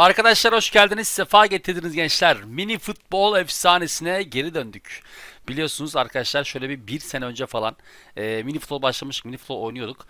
Arkadaşlar hoş geldiniz. Sefa getirdiniz gençler. Mini futbol efsanesine geri döndük. Biliyorsunuz arkadaşlar şöyle bir bir sene önce falan e, mini futbol başlamıştık. Mini futbol oynuyorduk.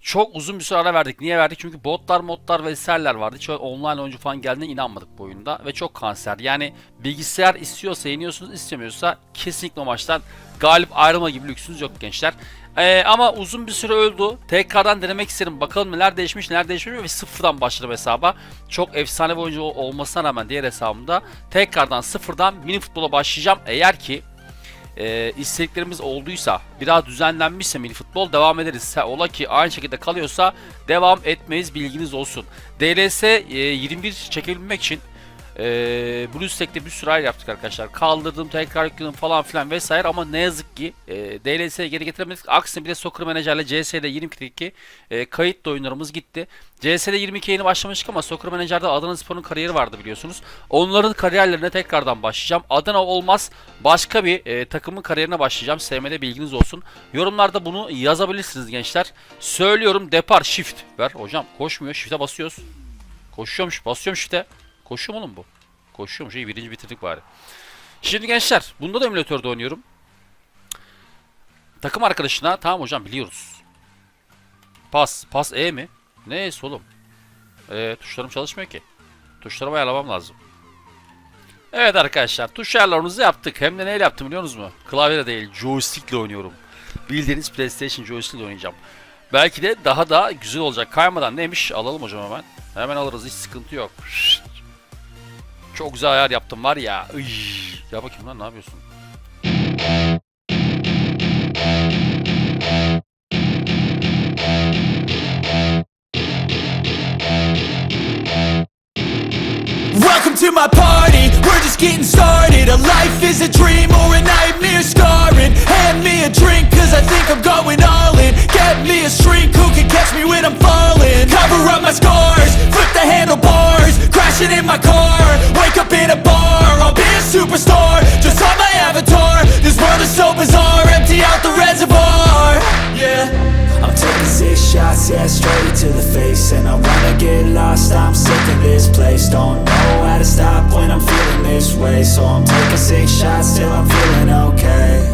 Çok uzun bir süre ara verdik. Niye verdik? Çünkü botlar, modlar vesaireler vardı. Hiç online oyuncu falan geldiğine inanmadık bu oyunda. Ve çok kanser. Yani bilgisayar istiyorsa yeniyorsunuz, istemiyorsa kesinlikle maçtan galip ayrılma gibi lüksünüz yok gençler. Ee, ama uzun bir süre öldü. Tekrardan denemek istedim. Bakalım neler değişmiş, neler değişmiş ve sıfırdan başladım hesaba. Çok efsane bir oyuncu olmasına rağmen diğer hesabımda tekrardan sıfırdan mini futbola başlayacağım. Eğer ki e, isteklerimiz olduysa, biraz düzenlenmişse mini futbol devam ederiz. Ola ki aynı şekilde kalıyorsa devam etmeyiz bilginiz olsun. DLS e, 21 çekebilmek için e, Blue Stack'te bir sürü ayar yaptık arkadaşlar. Kaldırdım, tekrar yükledim falan filan vesaire ama ne yazık ki e, DLS'ye geri getiremedik. Aksine bir de Soccer Manager'le CS'de 22'deki e, kayıtlı oyunlarımız gitti. CS'de 22 yeni başlamıştık ama Soccer Manager'da Adana Spor'un kariyeri vardı biliyorsunuz. Onların kariyerlerine tekrardan başlayacağım. Adana olmaz başka bir e, takımın kariyerine başlayacağım. SM'de bilginiz olsun. Yorumlarda bunu yazabilirsiniz gençler. Söylüyorum depar shift. Ver hocam koşmuyor. Shift'e basıyoruz. Koşuyormuş. Basıyorum shift'e. Koşuyor mu oğlum bu? Koşuyormuş. İyi birinci bitirdik bari. Şimdi gençler bunda da emülatörde oynuyorum. Takım arkadaşına tamam hocam biliyoruz. Pas. Pas E mi? Ne E'si oğlum? E, tuşlarım çalışmıyor ki. Tuşlarımı ayarlamam lazım. Evet arkadaşlar tuş ayarlarımızı yaptık. Hem de neyle yaptım biliyor musunuz mu? Klavyeyle değil joystickle oynuyorum. Bildiğiniz PlayStation joystickle oynayacağım. Belki de daha da güzel olacak. Kaymadan neymiş alalım hocam hemen. Hemen alırız hiç sıkıntı yok. Şşt. Çok güzel ayar yaptım var ya. Iy. Ya bakayım lan ne yapıyorsun? Welcome to my party, we're just getting started A life is a dream or a nightmare scarring Hand me a drink cause I think I'm going all in me a shrink who can catch me when I'm falling. Cover up my scars, flip the handlebars Crashing in my car, wake up in a bar I'll be a superstar, just on my avatar This world is so bizarre, empty out the reservoir. Yeah. I'm taking six shots, yeah, straight to the face. And I wanna get lost, I'm sick of this place. Don't know how to stop when I'm feeling this way. So I'm taking six shots till I'm feeling okay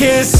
kiss.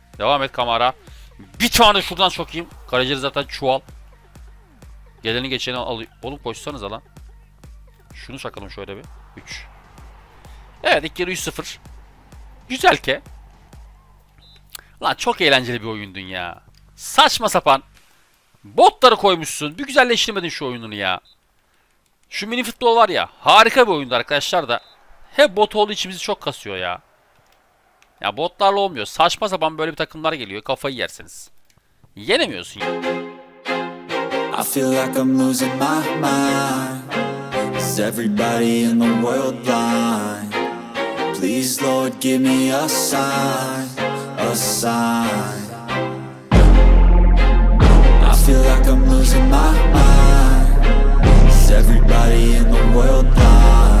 Devam et kamera. Bir tane şuradan sokayım. Kaleci zaten çuval. Geleni geçeni alıyor. Oğlum koşsanız lan. Şunu çakalım şöyle bir. 3. Evet ilk yarı 3-0. Güzel ke. Lan çok eğlenceli bir oyundun ya. Saçma sapan. Botları koymuşsun. Bir güzelleştirmedin şu oyununu ya. Şu mini futbol var ya. Harika bir oyundu arkadaşlar da. Hep bot olduğu için bizi çok kasıyor ya. Ya botlarla olmuyor. Saçma sapan böyle bir takımlar geliyor. Kafayı yersiniz. Yenemiyorsun ya. I feel like I'm losing my mind. Is everybody in the world blind? Please, Lord, give me a sign, a sign. I feel like I'm losing my mind. Is everybody in the world blind?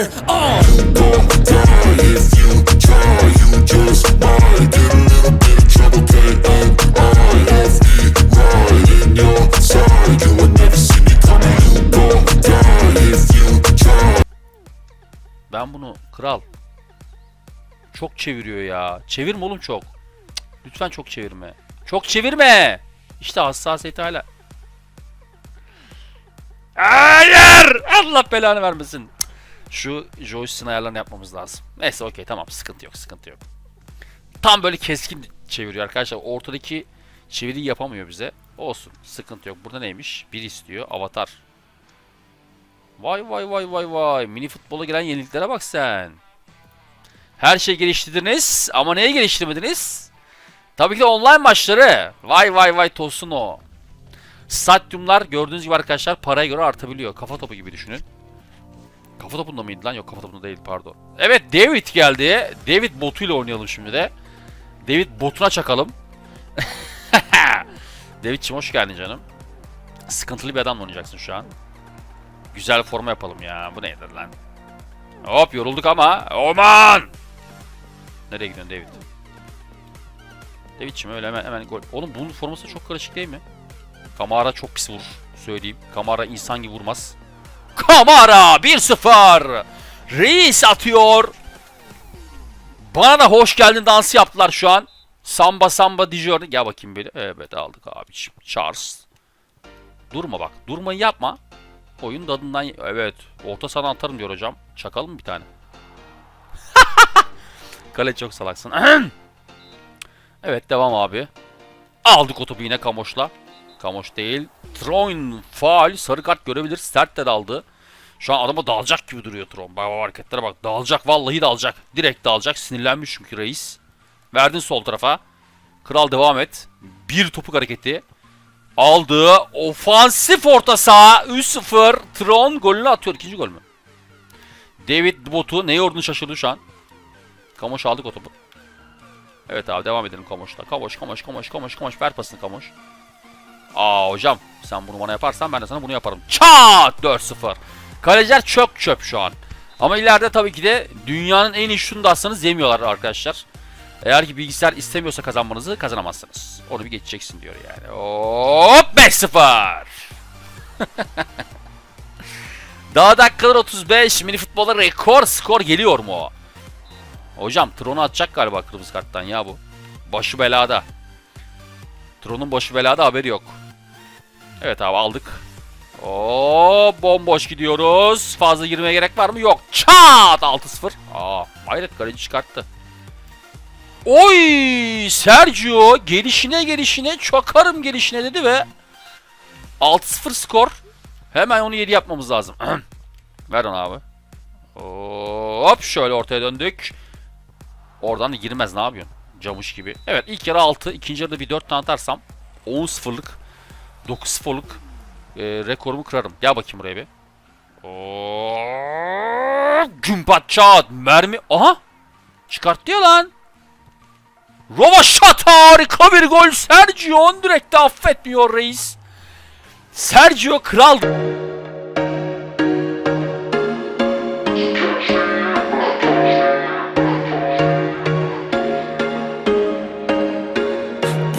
Ben bunu kral çok çeviriyor ya. Çevirme oğlum çok. Lütfen çok çevirme. Çok çevirme. İşte hassasiyeti hala. Hayır! Allah belanı vermesin. Şu joystick'in ayarlarını yapmamız lazım. Neyse okey tamam sıkıntı yok sıkıntı yok. Tam böyle keskin çeviriyor arkadaşlar. Ortadaki çeviriyi yapamıyor bize. Olsun sıkıntı yok. Burada neymiş? Bir istiyor. Avatar. Vay vay vay vay vay. Mini futbola gelen yeniliklere bak sen. Her şey geliştirdiniz ama neye geliştirmediniz? Tabii ki de online maçları. Vay vay vay tosun o. Stadyumlar gördüğünüz gibi arkadaşlar paraya göre artabiliyor. Kafa topu gibi düşünün. Kafa topunda mıydı lan? Yok kafa topunda değil pardon. Evet David geldi. David botuyla oynayalım şimdi de. David botuna çakalım. David'cim hoş geldin canım. sıkıntılı bir adamla oynayacaksın şu an. Güzel forma yapalım ya. Bu nedir lan? Hop yorulduk ama. Oman! Nereye gidiyorsun David? David'ciğim öyle hemen hemen gol. Oğlum bunun forması çok karışık değil mi? Kamara çok pis vurur. Söyleyeyim. Kamara insan gibi vurmaz. Kamara 1-0. Reis atıyor. Bana da hoş geldin dansı yaptılar şu an. Samba samba dijör. Gel bakayım böyle. Evet aldık abiciğim. Charles. Durma bak. Durmayı yapma. Oyun tadından... Evet. Orta sana atarım diyor hocam. Çakalım bir tane? Kale çok salaksın. evet devam abi. Aldık o topu yine Kamoş'la. Kamoş değil. Tron faal. Sarı kart görebilir. Sert de daldı. Şu an adama dalacak gibi duruyor Tron. Bak hareketlere bak. Dalacak vallahi dalacak. Direkt dalacak. Sinirlenmiş çünkü reis. Verdin sol tarafa. Kral devam et. Bir topuk hareketi. Aldı. Ofansif orta saha. 3-0. Tron golünü atıyor. İkinci gol mü? David Botu neye ordunu şaşırdı şu an. Kamoş aldık o topu. Evet abi devam edelim Kamoş'la. Kamoş, Kamoş, Kamoş, Kamoş, Kamoş. Ver pasını Kamoş. Aa hocam sen bunu bana yaparsan ben de sana bunu yaparım. Çat 4-0. Kaleciler çöp çöp şu an. Ama ileride tabii ki de dünyanın en iyi şutunu da atsanız yemiyorlar arkadaşlar. Eğer ki bilgisayar istemiyorsa kazanmanızı kazanamazsınız. Onu bir geçeceksin diyor yani. Hop 5-0. Daha dakikalar 35. Mini futbolda rekor skor geliyor mu? Hocam Tron'u atacak galiba kırmızı karttan ya bu. Başı belada. Tron'un başı belada haberi yok. Evet abi aldık. Oo bomboş gidiyoruz. Fazla girmeye gerek var mı? Yok. Çat 6-0. Aa hayret kaleci çıkarttı. Oy Sergio gelişine gelişine çakarım gelişine dedi ve 6-0 skor. Hemen onu 7 yapmamız lazım. Ver onu abi. Hop şöyle ortaya döndük. Oradan da girmez ne yapıyorsun? Camış gibi. Evet ilk yarı 6. ikinci yarıda bir 4 tane atarsam 10-0'lık 9-0'lık e, rekorumu kırarım. Gel bakayım buraya bir. Hop, Gümpat çat. Mermi. Aha. Çıkarttı ya lan. Rovaşata harika bir gol. Sergio on direkte affetmiyor reis. Sergio kral.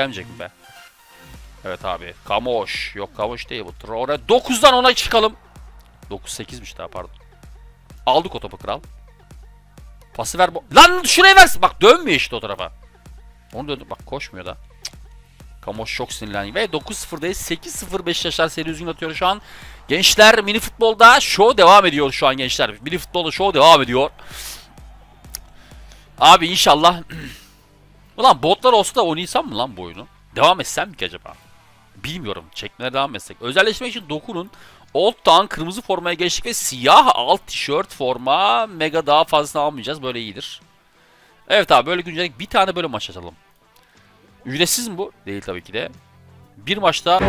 gelmeyecek mi be? Evet abi. Kamoş. Yok Kamoş değil bu. Traore 9'dan 10'a çıkalım. 9-8'miş daha pardon. Aldık o topu kral. Pası ver. Lan şuraya versin. Bak dönmüyor işte o tarafa. Onu döndü. Bak koşmuyor da. Cık. Kamoş çok sinirlendi. Ve 9-0'dayız. 8-0 Beşiktaşlar seri düzgün atıyor şu an. Gençler mini futbolda show devam ediyor şu an gençler. Mini futbolda show devam ediyor. Abi inşallah Ulan botlar olsa da oynaysam mı lan bu oyunu? Devam etsem mi ki acaba? Bilmiyorum. Çekmeye devam etsek. Özelleşmek için dokunun. Old Town kırmızı formaya geçtik ve siyah alt tişört forma. Mega daha fazla almayacağız. Böyle iyidir. Evet abi böyle güncellik bir tane böyle maç açalım. Ücretsiz mi bu? Değil tabii ki de. Bir maçta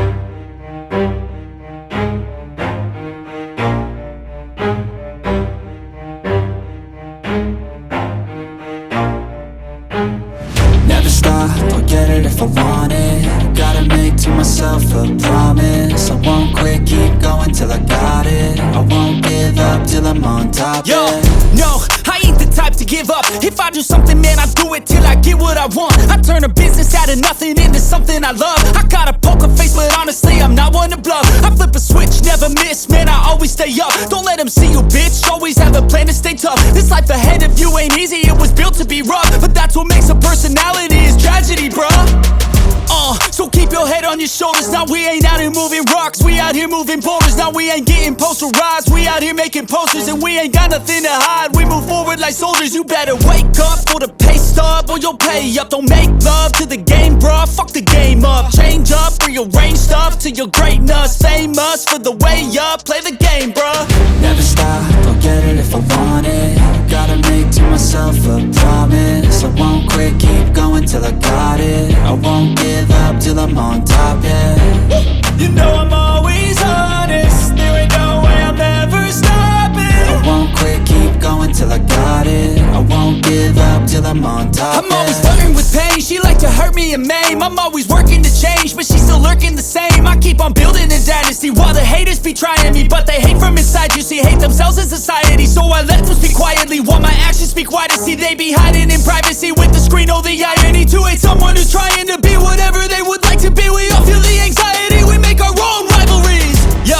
This life ahead of you ain't easy, it was built to be rough. But that's what makes a personality is tragedy, bruh. Uh, so keep your head on your shoulders. Now we ain't out here moving rocks. We out here moving boulders. Now we ain't getting posterized. We out here making posters and we ain't got nothing to hide. We move forward like soldiers. You better wake up for the pay stub or you'll pay up. Don't make love to the game, bruh. Fuck the game up. Change up, rearrange stuff to your greatness. Famous for the way up. Play the game, bruh. Never stop, I'll get it if I want it Gotta make to myself a promise I won't quit, keep going till I got it I won't give up till I'm on top, yeah. You know I'm always give up till I'm on top, I'm always flirting with pain. She like to hurt me and maim. I'm always working to change, but she's still lurking the same. I keep on building a dynasty while the haters be trying me, but they hate from inside. You see, hate themselves in society. So I let them speak quietly while my actions speak wider. See, they be hiding in privacy with the screen. Oh, the irony to hate someone who's trying to be whatever they would like to be. We all feel the anxiety. We make our own rivalries. Yo,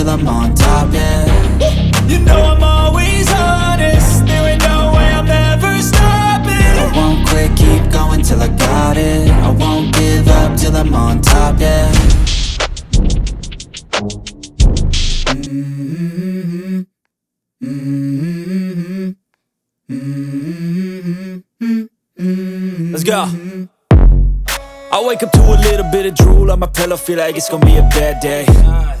till I'm on top, yeah You know I'm always honest. There ain't no way I'm ever stopping. I won't quit, keep going till I got it I won't give up till I'm on top, yeah Let's go. I wake up to a little bit of drool on my pillow, feel like it's gonna be a bad day.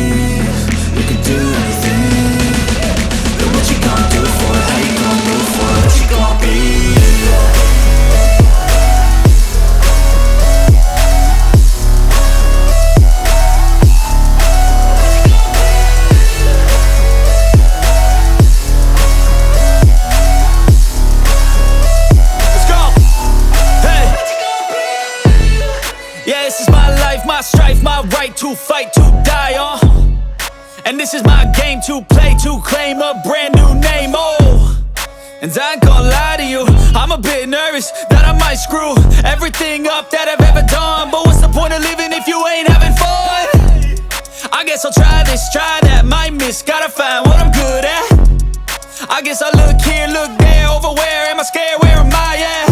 what you gonna do for it? How you gonna move for it? What you gonna be? Over where am I scared, where am I at?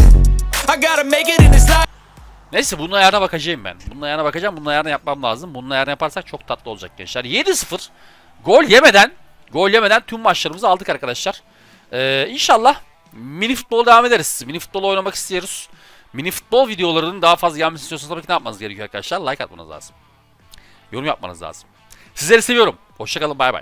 I gotta make it in this life. Neyse bunun ayarına bakacağım ben. Bunun ayarına bakacağım. Bunun ayarını yapmam lazım. Bunun ayarını yaparsak çok tatlı olacak gençler. 7-0 gol yemeden gol yemeden tüm maçlarımızı aldık arkadaşlar. Ee, inşallah mini futbol devam ederiz. Mini futbol oynamak istiyoruz. Mini futbol videolarının daha fazla gelmesini istiyorsanız tabii ki ne yapmanız gerekiyor arkadaşlar? Like atmanız lazım. Yorum yapmanız lazım. Sizleri seviyorum. Hoşçakalın bay bay.